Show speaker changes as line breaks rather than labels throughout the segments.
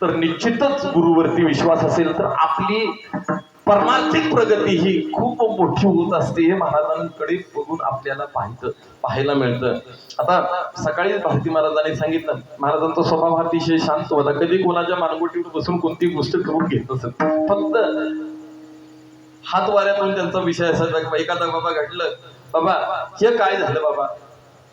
तर निश्चितच गुरुवरती विश्वास असेल तर आपली परमार्थिक प्रगती ही खूप मोठी होत असते हे महाराजांकडे बघून आपल्याला पाहायचं पाहायला मिळतं. आता सकाळी भारती महाराजांनी सांगितलं महाराजांचा स्वभाव अतिशय शांत होता. कधी कोणाच्या मानगुटीवर बसून कोणती गोष्ट करून घेत नसत फक्त हात वाऱ्यातून त्यांचा विषय असायचा एखादा बाबा घडलं बाबा हे काय झालं बाबा?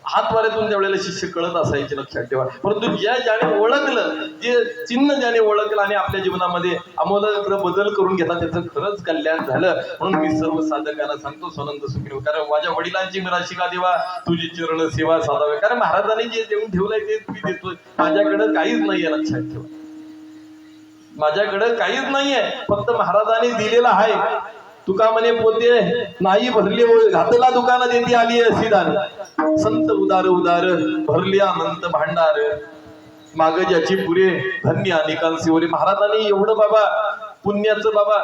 हात वाऱ्यातून त्यावेळेला शिष्य कळत असायचे लक्षात ठेवा. परंतु ज्या ज्याने ओळखलं जे चिन्ह ज्याने ओळखलं आणि आपल्या जीवनामध्ये आमोलाग्र बदल करून घेतला त्याचं खरंच कल्याण झालं. म्हणून मी सर्व साधकांना सांगतो सनंद सुखी कारण माझ्या वडिलांची मला शिका देवा? तुझी चरण सेवा साधावे. कारण महाराजांनी जे देऊन ठेवलंय ते मी देतोय. माझ्याकडे काहीच नाहीये लक्षात ठेवा. माझ्याकडे काहीच नाहीये. फक्त महाराजांनी दिलेला आहे. तुका म्हणे पोते नाही भरले घातला दुकाना देती आली अशी दार संत उदार उदार भरले अनंत भांडार. माग ज्याची पुरे धन्य अनेकांशी वरे महाराजांनी एवढं बाबा पुण्याचं बाबा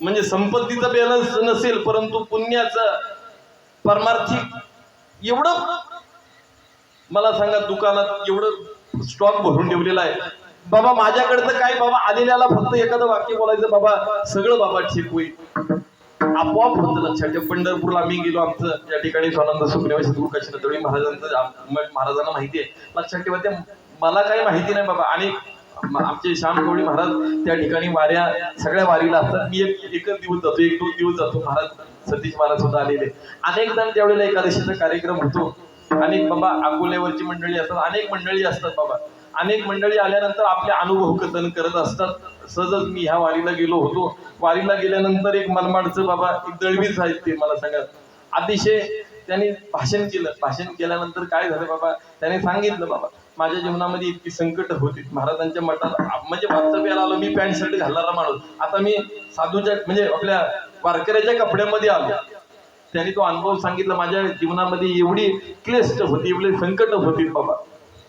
म्हणजे संपत्तीचं बॅलन्स नसेल परंतु पुण्याचं परमार्थिक एवढं मला सांगा दुकानात एवढं स्टॉक भरून ठेवलेला आहे. बाबा माझ्याकडे तर काय बाबा? आलेल्याला फक्त एखादं वाक्य बोलायचं बाबा सगळं बाबा ठीक होईल आपोआप होतं लक्षात ठेव. पंढरपूरला आम्ही गेलो आमचं. या ठिकाणी स्वानंद सुखदेव दुर्गाची तळी महाराजांचं महाराजांना माहिती आहे. लक्षात ठेवा ते मला काही माहिती नाही बाबा. आणि आमचे श्याम कोळी महाराज त्या ठिकाणी वाऱ्या सगळ्या वारीला असतात. मी एक एकच दिवस जातो एक दोन दिवस जातो. महाराज सतीश महाराज सुद्धा आलेले. अनेक जण त्यावेळेला एकादशीचा कार्यक्रम होतो. अनेक बाबा अकोल्यावरची मंडळी असतात. अनेक मंडळी असतात बाबा. अनेक मंडळी आल्यानंतर आपले अनुभव कथन करत असतात. सहजच मी ह्या वारीला गेलो होतो. वारीला गेल्यानंतर एक मनमाडचं बाबा एक दळवीच आहेत ते मला सांगत अतिशय त्यांनी भाषण केलं. भाषण केल्यानंतर काय झालं बाबा? त्याने सांगितलं बाबा माझ्या जीवनामध्ये इतकी संकट होती महाराजांच्या मठात म्हणजे वास्तव्याला आलो मी पॅन्ट शर्ट घालणारा माणूस. आता मी साधूच्या म्हणजे आपल्या वारकऱ्याच्या कपड्यामध्ये आलो. त्यांनी तो अनुभव सांगितला. माझ्या जीवनामध्ये एवढी क्लिष्ट होती एवढी संकट होती बाबा.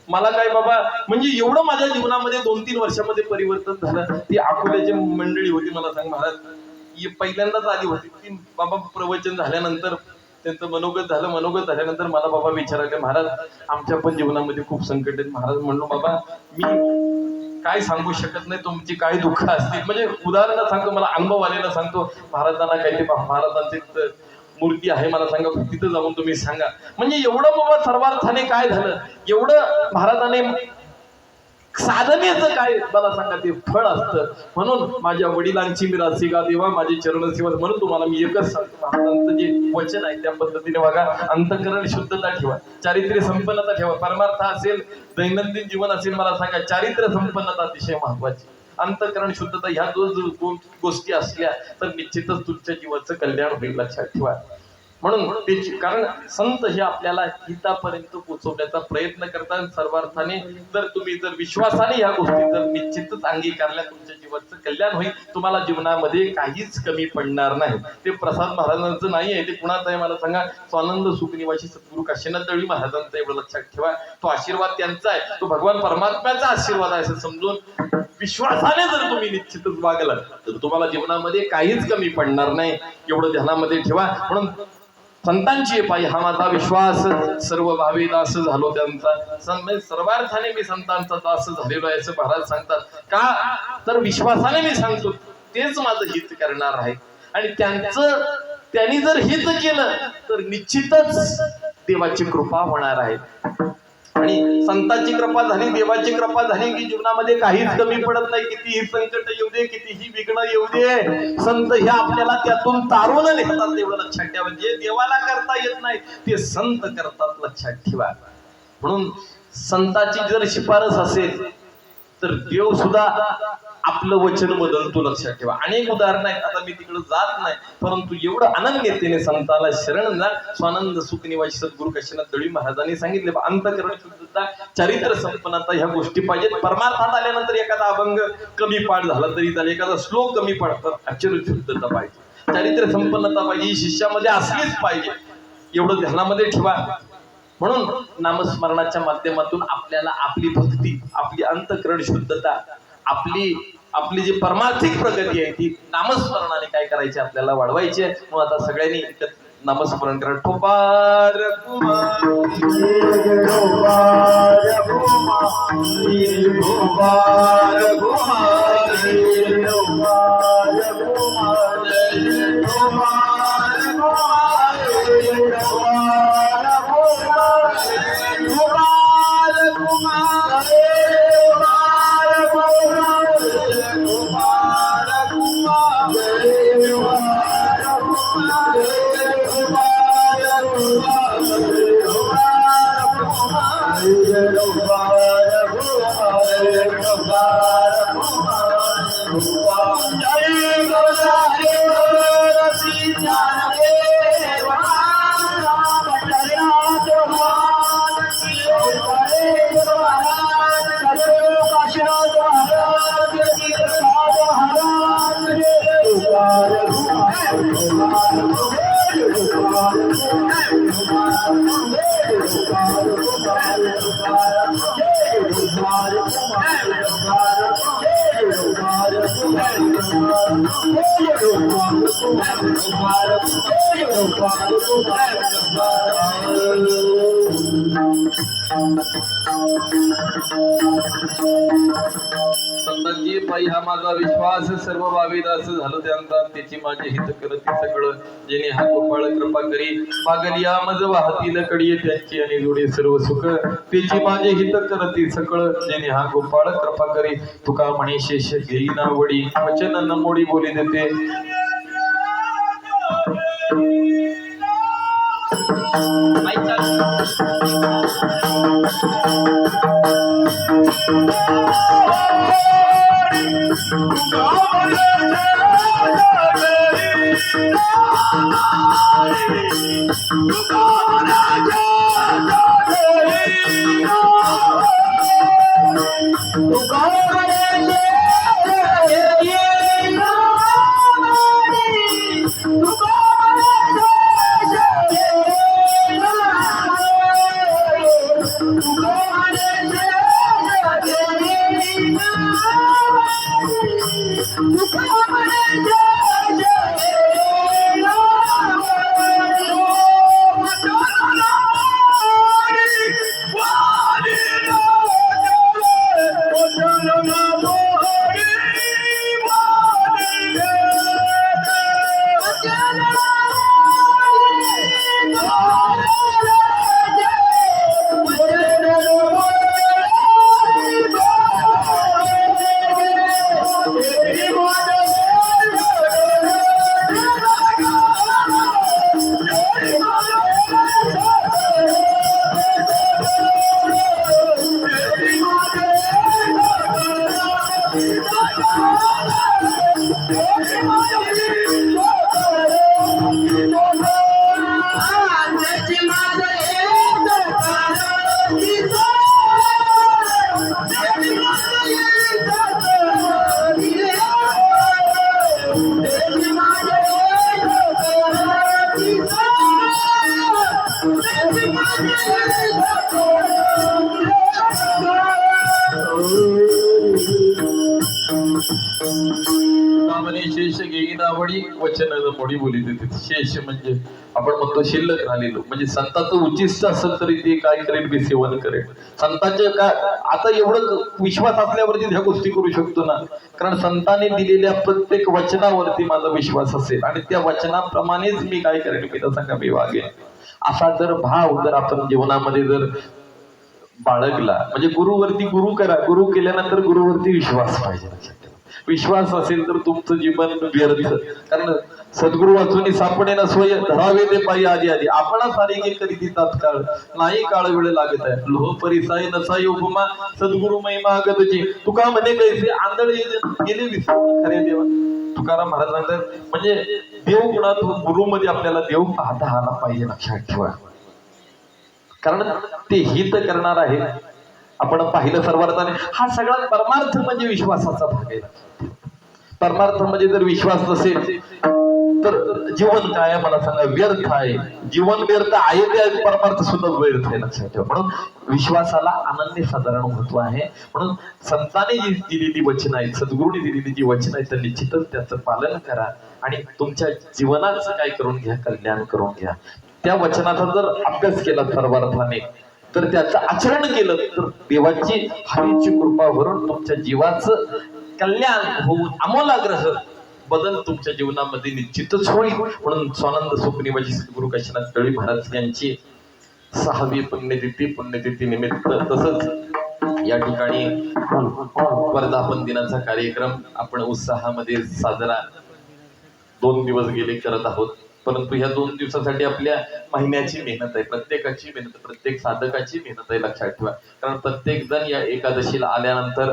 मला काय बाबा म्हणजे एवढं माझ्या जीवनामध्ये दोन तीन वर्षामध्ये परिवर्तन झालं. ती अकोल्याची मंडळी होती मला सांग महाराज पहिल्यांदाच आली होती. ती बाबा प्रवचन झाल्यानंतर त्यांचं मनोगत झालं. मनोगत झाल्यानंतर मला बाबा विचारायला महाराज आमच्या पण जीवनामध्ये खूप संकट आहेत. महाराज म्हणलो बाबा मी काय सांगू शकत नाही तुमची काय दुःख असतील? म्हणजे उदाहरण सांगतो मला अनुभव आलेला सांगतो महाराजांना काही ते महाराजांचे मूर्ती आहे मला सांगा तिथं जाऊन तुम्ही सांगा. म्हणजे एवढं बाबा सर्वार्थाने काय झालं? एवढं भारताने साधनेचं काय मला सांगा ते फळ असतं. म्हणून माझ्या वडिलांची मी रासिका देवा माझी चरण सेवा म्हणून तुम्हाला मी एकच सांगतो महाराजांचं जे वचन आहे त्या पद्धतीने बघा अंतकरण शुद्धता ठेवा. चारित्र्य संपन्नता ठेवा. परमार्थ असेल दैनंदिन जीवन असेल मला सांगा चारित्र्य संपन्नता अतिशय महत्वाची. अंतकरण शुद्धता ह्या दोन गोष्टी असल्या तर निश्चितच तुमच्या जीवाचं कल्याण होईल लक्षात ठेवा. म्हणून त्याची कारण संत हे आपल्याला हितापर्यंत पोहोचवण्याचा प्रयत्न करतात सर्वार्थाने जर तुम्ही जर विश्वासाने ह्या गोष्टी जर निश्चितच अंगीकारल्या तुमच्या जीवनचं कल्याण होईल तुम्हाला जीवनामध्ये काहीच कमी पडणार नाही. ते प्रसाद महाराजांचं नाही आहे ते कुणाचं आहे मला सांगा? स्वानंद सुखनिवासी सद्गुरू काशीनाथ दळवी महाराजांचा एवढं लक्षात ठेवा. तो आशीर्वाद त्यांचा आहे. तो भगवान परमात्म्याचा आशीर्वाद आहे असं समजून विश्वासाने जर तुम्ही निश्चितच वागलात तर तुम्हाला जीवनामध्ये काहीच कमी पडणार नाही. एवढं ध्यानामध्ये ठेवा. म्हणून संतांची पायी. हा माझा विश्वास सर्व भावी दास झालो त्यांचा. म्हणजे सर्वार्थाने मी संतांचा दास झालेलो आहे असं महाराज सांगतात. का? तर विश्वासाने मी सांगतो. तेच माझं हित करणार आहे. आणि त्यांचं त्यांनी जर हित केलं तर निश्चितच देवाची कृपा होणार आहे. आणि संतांची कृपा झाली देवाची कृपा झाली की जीवनामध्ये काहीच कमी पडत नाही. कितीही संकट येऊ दे कितीही विघ्न येऊ दे. संत हे आपल्याला त्यातून तारून नेतात एवढं लक्षात ठेवा. जे देवाला करता येत नाही ते संत करतात लक्षात ठेवा. म्हणून संताची जर शिफारस असेल तर देव सुद्धा आपलं वचन बदलतो लक्षात ठेवा. अनेक उदाहरण आहेत. आता मी तिकडे जात नाही परंतु एवढं अनन्यतेने संताला शरण जा स्वानंद सुखनिवासी सद्गुरु काशीनाथ दळवी महाराजांनी सांगितले बा, अंतकरण शुद्धता चारित्र संपन्नता ह्या गोष्टी पाहिजेत. परमार्थात आल्यानंतर एखादा अभंग कमी पाठ झाला तरी चालेल. एखादा श्लोक कमी पाठ तर अक्षर शुद्धता पाहिजे. चारित्र्य संपन्नता पाहिजे. ही शिष्यामध्ये असलीच पाहिजे. एवढं ध्यानामध्ये ठेवा. म्हणून नामस्मरणाच्या माध्यमातून आपल्याला आपली भक्ती आपली अंतकरण शुद्धता आपली आपली जी परमार्थिक प्रगती आहे ती नामस्मरणाने काय करायची आपल्याला वाढवायची आहे? म्हणून आता सगळ्यांनी एकत्र
नामस्मरण करा. ठोपार कुमार Thank you. संतांची पायी हा माझा विश्वास सर्व भावीदास झालं त्यांचा. त्याची माझे हित करत सगळं. जेणे हा गोपाळ कृपा करी पागलिया मज वाहतील कडी त्यांची आणि जोडी सर्व सुख. त्याची माझे हित करती सकळ जेणे हा गोपाळ कृपा करी तुका म्हणे शेष घेई ना वडी. वचन न मोडी बोली देते. Oh, कामने वचन बोली देते. शेष म्हणजे आपण म्हणतो शिल्लक राहिलेलो. म्हणजे संताचं उच्चिष्ट असेल तरी ते काय करेल मी सेवन करेल. संतांचे काय आता एवढं विश्वास असल्यावरती ह्या गोष्टी करू शकतो ना. कारण संतांनी दिलेल्या प्रत्येक वचनावरती माझा विश्वास असेल. आणि त्या वचनाप्रमाणेच मी काय करेन मी तसा कमी वागेन असा जर भाव जर आपण जीवनामध्ये जर बाळगला म्हणजे गुरुवरती गुरु करा गुरु केल्यानंतर गुरुवरती विश्वास पाहिजे विश्वास असेल तर तुमचं जीवन व्यर्थ. कारण सद्गुरु वाचून सापडे ना स्वय धरावे ते पायी आधी आधी. आपणा सारी करीती तात्काळ नाही काळ वेळ लागत आहे. लोह परिसाय नसाय उपमा सद्गुरु महिमा गतची. तुका म्हणे कैसे आंधळ गेले विसरून खरे देवा. तुकाराम महाराज सांगतात म्हणजे देव गुणात गुरु मध्ये आपल्याला देव पाहता आला पाहिजे लक्षात ठेवा. कारण ते हित करणार आहे. आपण पाहिलं सर्वार्थाने. हा सगळा परमार्थ म्हणजे विश्वासाचा भाग आहे. परमार्थ म्हणजे जर विश्वास नसेल
तर जीवन काय मला सांगा व्यर्थ आहे. जीवन व्यर्थ आहे ते परमार्थ सुद्धा व्यर्थ आहे लक्षात ठेवा. म्हणून विश्वासाला अनन्य साधारण महत्त्व आहे. म्हणून संतांनी जी दिलेली वचन आहेत सद्गुरूंनी दिलेली जी वचन आहेत तर निश्चितच त्याचं पालन करा. आणि तुमच्या जीवनाचं काय करून घ्या कल्याण करून घ्या. त्या वचनाचा जर अभ्यास केला सर्वार्थाने तर त्याचं आचरण केलं तर देवाची हरीची कृपा भरून तुमच्या जीवाचं कल्याण होऊन आमोलाग्रह बदल तुमच्या जीवनामध्ये निश्चितच होईल. म्हणून स्वानंद सुखनिवाजी सद्गुरु काशीनाथ तळी महाराज यांची सहावी पुण्यतिथी पुण्यतिथी निमित्त तसंच या ठिकाणी वर्धापन दिनाचा कार्यक्रम आपण उत्साहामध्ये साजरा दोन दिवस गेले करत आहोत. परंतु ह्या दोन दिवसासाठी आपल्या महिन्याची मेहनत आहे प्रत्येकाची मेहनत प्रत्येक साधकाची मेहनत आहे लक्षात ठेवा. कारण प्रत्येक जण या एकादशीला आल्यानंतर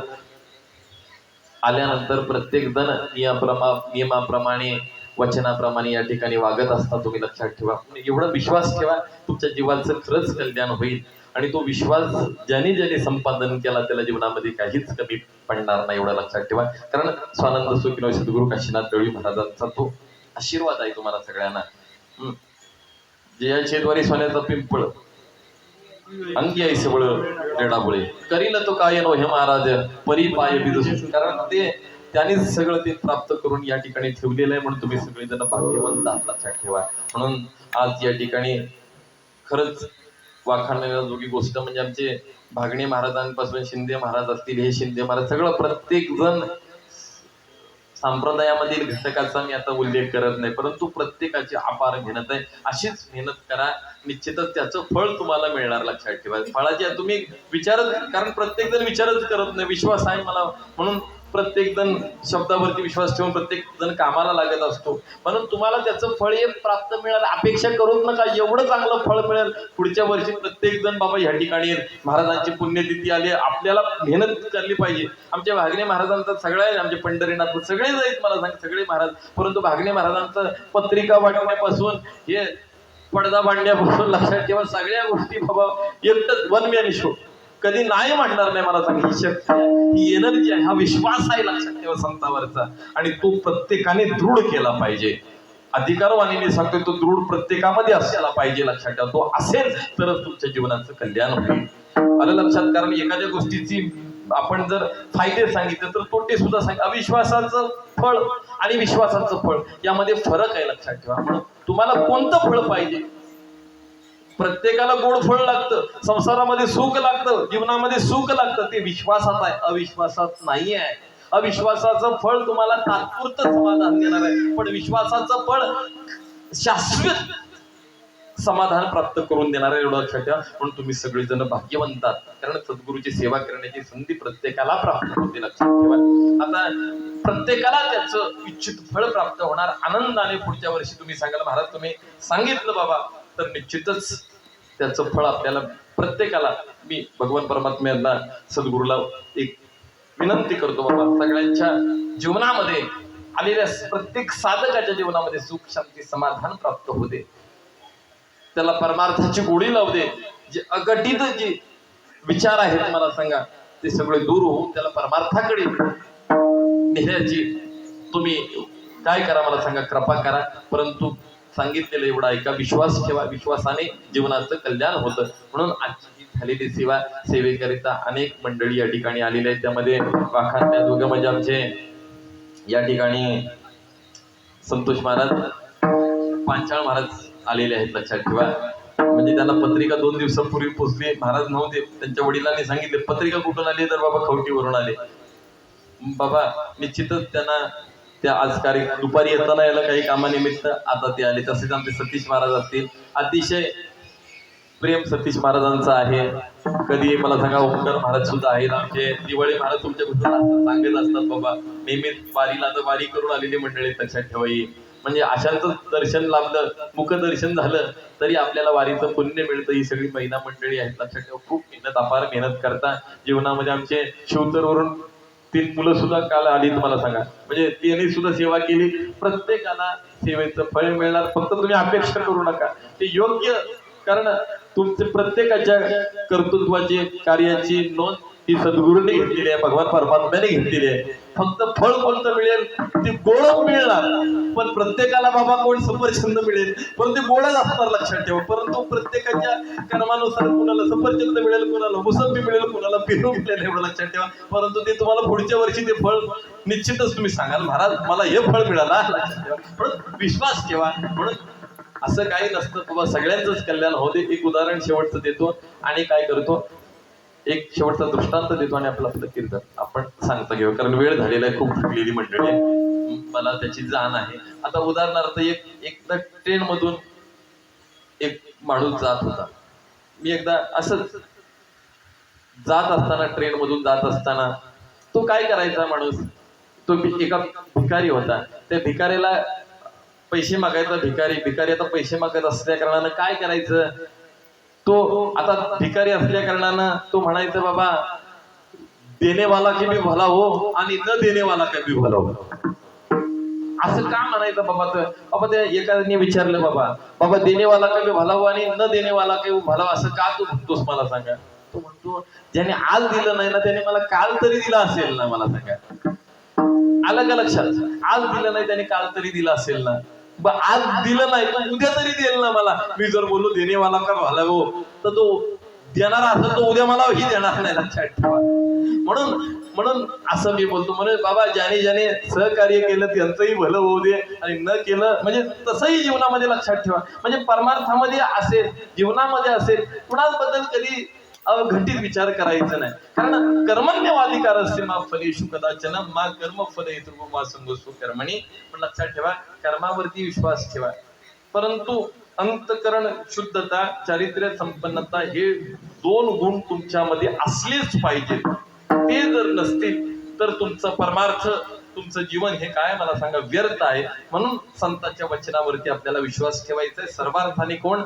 आल्यानंतर प्रत्येक जण नियमा नियमाप्रमाणे वचनाप्रमाणे या ठिकाणी वागत असता तुम्ही लक्षात ठेवा. म्हणजे एवढा विश्वास ठेवा तुमच्या जीवाचं खरंच कल्याण होईल आणि तो विश्वास ज्याने ज्याने संपादन केला त्याला जीवनामध्ये काहीच कमी पडणार नाही एवढा लक्षात ठेवा. कारण स्वानंद सुखिनो सद्गुरु काशीनाथ दळवी महाराजांचा तो आशीर्वाद आहे तुम्हाला सगळ्यांना. जयाचे द्वारे सोन्याचा पिंपळ अंगी आई सगळं रेडाबुळे करील तो काय नो हे महाराज परी पाय बिरुस कारण ते त्यांनीच सगळं ते प्राप्त करून या ठिकाणी ठेवलेलं आहे म्हणून तुम्ही सगळे जण भाग्यवंत आहात लक्षात ठेवा म्हणून आज या ठिकाणी खरंच वाखाणण्याजोगी गोष्ट म्हणजे आमचे भागणे महाराजांपासून शिंदे महाराज असतील हे शिंदे महाराज सगळं प्रत्येक जण संप्रदायामधील घटकाचा मी आता उल्लेख करत नाही परंतु प्रत्येकाची अपार मेहनत आहे. अशीच मेहनत करा निश्चितच त्याचं फळ तुम्हाला मिळणार लक्षात ठेवा. फळाची तुम्ही विचारच कारण प्रत्येक जण विचारच करत नाही. विश्वास आहे मला म्हणून प्रत्येक जण शब्दावरती विश्वास ठेवून प्रत्येक जण कामाला लागत असतो. म्हणून तुम्हाला त्याचं फळ हे प्राप्त मिळालं अपेक्षा करूच नका एवढं चांगलं फळ मिळेल पुढच्या वर्षी प्रत्येक जण बाबा ह्या ठिकाणी महाराजांची पुण्यतिथी आली आपल्याला मेहनत करली पाहिजे. आमच्या भागणे महाराजांचा सगळ्या आमचे पंढरीनाथ सगळे जाईत मला सांग सगळे महाराज. परंतु भागणे महाराजांचं पत्रिका वाटण्यापासून हे पडदा बांधण्यापासून लक्षात ठेवा सगळ्या गोष्टी बाबा एकटंच वन मॅन शो कधी नाही म्हणणार नाही मला सांग ही शक्ती आहे, ही एनर्जी आहे हा विश्वास आहे लक्षात ठेवा संतावरचा. आणि तो प्रत्येकाने दृढ केला पाहिजे. अधिकारवाणीने सांगतोय तो दृढ प्रत्येकामध्ये असायला पाहिजे लक्षात ठेवा. तो असेल तरच तुमच्या जीवनाचं कल्याण होईल. आलं लक्षात? कारण एखाद्या गोष्टीची आपण जर फायदे सांगितले तर तोटे सुद्धा सांग. अविश्वासाचं फळ आणि विश्वासाचं फळ यामध्ये फरक आहे लक्षात ठेवा. म्हणून तुम्हाला कोणतं फळ पाहिजे? प्रत्येकाला गोड फळ लागतं. संसारामध्ये सुख लागतं. जीवनामध्ये सुख लागतं. ते विश्वासात आहे. अविश्वासात नाही आहे. अविश्वासाचं फळ तुम्हाला तात्पुरतं समाधान देणार आहे. पण विश्वासाचं फळ शाश्वत समाधान प्राप्त करून देणार आहे एवढं लक्षात ठेवा. म्हणून तुम्ही सगळेजण भाग्यवंत कारण सद्गुरूची सेवा करण्याची संधी प्रत्येकाला प्राप्त होते लक्षात ठेवा. आता प्रत्येकाला त्याचं इच्छित फळ प्राप्त होणार. आनंदाने पुढच्या वर्षी तुम्ही सांगाल महाराज तुम्ही सांगितलं बाबा. तर निश्चितच त्याचं फळ आपल्याला प्रत्येकाला मी भगवान परमात्म्यांना सद्गुरूला एक विनंती करतो बाबा सगळ्यांच्या जीवनामध्ये आलेल्या प्रत्येक साधकाच्या जीवनामध्ये सुख शांती समाधान प्राप्त होते त्याला परमार्थाची गोडी लावू दे. जे अगटित जे विचार आहेत मला सांगा ते सगळे दूर होऊन त्याला परमार्थाकडे नेण्याची तुम्ही काय करा मला सांगा कृपा करा. परंतु सांगितलेलं एवढा ऐका. विश्वास ठेवा. विश्वासाने जीवनाचं कल्याण होतं. म्हणून आजची झालेली सेवा सेवेकरिता अनेक मंडळी या ठिकाणी आलेली आहेत. त्यामध्ये वाखाणण्या दोघं म्हणजे आमचे या ठिकाणी संतोष महाराज पांचाळ महाराज आलेले आहेत. लक्षात ठेवा. म्हणजे त्यांना पत्रिका दोन दिवसापूर्वी पोचली. महाराज नव्हते. त्यांच्या वडिलांनी सांगितले पत्रिका कुठून आली? तर बाबा खवटीवरून आले. बाबा निश्चितच त्यांना त्या आज कार्य दुपारी येताना याला काही कामानिमित्त आता ते आले. तसेच आमचे सतीश महाराज असतील. अतिशय प्रेम सतीश महाराजांचं आहे. कधी मला सांगा ओंकार महाराज सुद्धा आहेत. आमचे दिवाळी महाराज तुमच्या बद्दल सांगत असतात बाबा. नेहमीच वारीला तर वारी करून आलेली मंडळी लक्षात ठेवाई म्हणजे अशांचं दर्शन लाभलं मुखदर्शन झालं तरी आपल्याला वारीचं पुण्य मिळतं. ही सगळी महिला मंडळी आहेत लक्षात ठेवा. खूप मेहनत अपार मेहनत करता जीवनामध्ये आमचे शिवतरवरून तीन मुलं सुद्धा काल आली तुम्हाला सांगा. म्हणजे त्यांनी सुद्धा सेवा केली. प्रत्येकाला सेवेचं फळ मिळणार. फक्त तुम्ही अपेक्षा करू नका. ते योग्य कारण तुमचे प्रत्येकाच्या कर्तृत्वाची कार्याची नोंद ही सद्गुरूने घेतलेली आहे भगवान परमात्म्याने घेतलेली आहे. फक्त फळ कोणतं मिळेल ते गोड मिळणार. पण प्रत्येकाला बाबा कोण सफरचंद मिळेल? पण ते गोडच असणार लक्षात ठेवा. परंतु प्रत्येकाच्या कर्मानुसार कुणाला सफरचंद मिळेल कुणाला मोसंबी मिळेल कुणाला पेरू मिळेल एवढं लक्षात ठेवा. परंतु ते तुम्हाला पुढच्या वर्षी ते फळ निश्चितच तुम्ही सांगाल महाराज मला हे फळ मिळाला. लक्षात ठेवा. म्हणून विश्वास ठेवा. म्हणून असं काही नसतं. बाबा सगळ्यांचंच कल्याण. होते एक उदाहरण शेवटचं देतो आणि काय करतो? एक शेवटचा दृष्टांत देतो आणि आपलं आपलं कीर्तन आपण सांगता घेऊ कारण वेळ झालेला आहे खूप थकलेली मंडळी मला त्याची जाण आहे. आता उदाहरणार्थ एक एकदा ट्रेन मधून एक माणूस जात होता. मी एकदा असंच जात असताना ट्रेन मधून जात असताना तो काय करायचा माणूस? तो एका भिकारी होता. त्या भिकारीला पैसे मागायचा भिकारी. भिकारी आता पैसे मागत असल्या कारणानं काय करायचं? तो आता भिकारी असल्या कारणानं तो म्हणायचं बाबा देणेवाला की भी भला हो आणि न देणेवाला का भी भला हो? असं का म्हणायचं बाबा तर? बाबा त्या एकाने विचारलं बाबा बाबा देणेवाला का भी भला हो आणि न देणेवाला का भला हो असं का तू म्हणतोस मला सांगा? तो म्हणतो ज्याने आज दिलं नाही ना त्याने मला काल तरी दिला असेल ना मला सांगा. आलं का लक्षात? आज दिलं नाही त्याने काल तरी दिलं असेल ना. आज दिलं नाही पण उद्या तरी देईल ना मला. मी जर बोललो देणेवाला का भला हो तर तो देणारा असेल तो उद्या मला ही देणार नाही लक्षात ठेवा. म्हणून म्हणून असं मी बोलतो म्हणून बाबा ज्याने ज्याने सहकार्य केलं त्यांचंही भलं होऊ दे आणि न केलं म्हणजे तसंही जीवनामध्ये लक्षात ठेवा. म्हणजे परमार्थामध्ये असेल जीवनामध्ये असेल कुणाबद्दल कधी अघटित विचार करायचा नाही. कारण कर्मण्यवाधिकार असते मा फलेशु कदाचन मा कर्म फल मा संगोसु कर्मणी. पण लक्षात ठेवा कर्मावरती विश्वास ठेवा. परंतु अंतकरण शुद्धता चारित्र्य संपन्नता हे दोन गुण तुमच्यामध्ये असलेच पाहिजेत ते जर नसतील तर तुमचं परमार्थ तुमचं जीवन हे काय मला सांगा व्यर्थ आहे. म्हणून संतांच्या वचनावरती आपल्याला विश्वास ठेवायचा आहे. सर्वार्थाने कोण?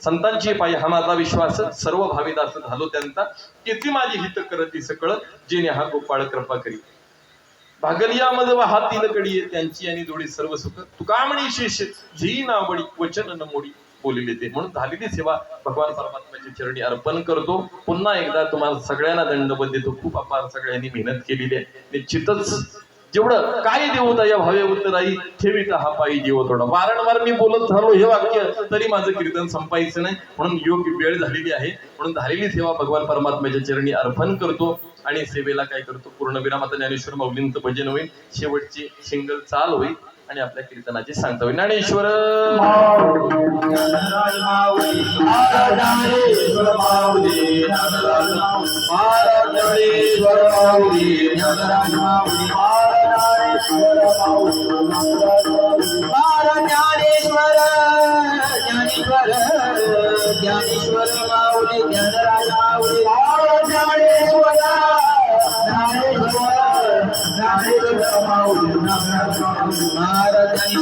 संतांची पायी हा माझा विश्वास सर्व भाविदास झालो त्यांचा. किती माझी हित करती सकळ जेणे हा गोपाळ कृपा करी. भागलियामध्ये हा तीन कडी त्यांची आणि जोडी सर्व सुख. तुका म्हणी शिष्य झी नावडी वचन न मोडी बोलले ते. म्हणून झालेली सेवा भगवान परमात्म्याच्या चरणी अर्पण करतो. पुन्हा एकदा तुम्हाला सगळ्यांना दंडबद्ध देतो. खूप आपण सगळ्यांनी मेहनत केलेली आहे. निश्चितच जेवढं काय देवता या भावे उत्तराई ठेवीत हा पायी जीव थोडा वारंवार मी बोलत झालो हे वाक्य तरी माझं कीर्तन संपायचं नाही. म्हणून योग्य वेळ झालेली आहे. म्हणून झालेली सेवा भगवान परमात्म्याच्या चरणी अर्पण करतो आणि सेवेला काय करतो? पूर्ण विराम. आता ज्ञानेश्वर माऊलींचं भजन होईल. शेवटची सिंगल चाल होईल. आणि आपल्या कीर्तनाची सांगता. होईल ज्ञानेश्वर!
ज्ञानेश्वर ज्ञानेश्वर! ज्ञानेश्वर! माऊली ज्ञानराज माऊली ज्ञानेश्वर! ज्ञानेश्वर! ज्ञानेश्वर माऊली ज्ञानराज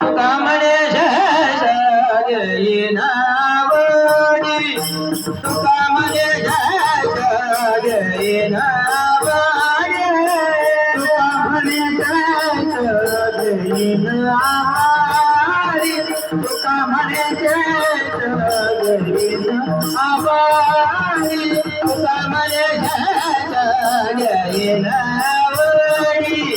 कामणे जय नावडी तुकामणे जय नावडी तुकामणे जय जय नावडी